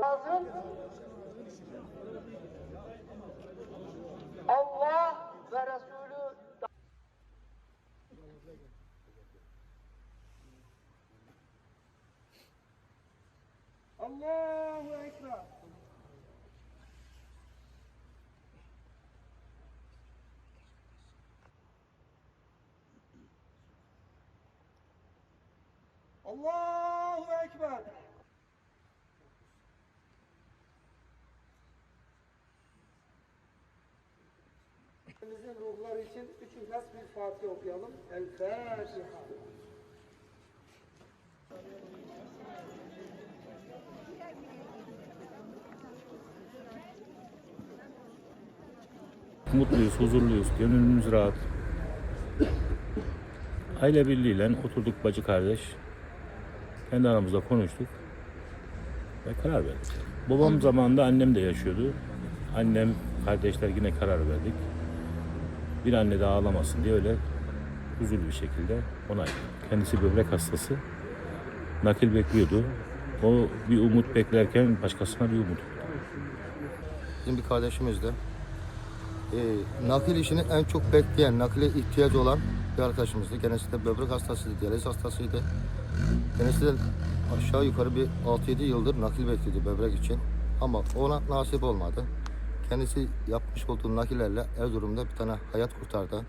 lazım? Allah ve Resulü Allahu Ekber. Allahu Ekber. Bizim ruhlar için üç ihlas bir Fatiha okuyalım. El Fatiha. Mutluyuz, huzurluyuz, gönlümüz rahat. Aile birliğiyle oturduk bacı kardeş. Kendi aramızda konuştuk. Ve karar verdik. Babam zamanında annem de yaşıyordu. Annem, kardeşler yine karar verdik. Bir anne de ağlamasın diye öyle huzurlu bir şekilde onayladık. Kendisi böbrek hastası. Nakil bekliyordu. O bir umut beklerken başkasına bir umut. Bizim bir kardeşimiz de e, nakil işini en çok bekleyen, nakile ihtiyacı olan bir arkadaşımızdı. Kendisi de böbrek hastasıydı, diyaliz hastasıydı. Kendisi de aşağı yukarı bir 6-7 yıldır nakil bekledi böbrek için. Ama ona nasip olmadı. Kendisi yapmış olduğu nakillerle Erzurum'da bir tane hayat kurtardı.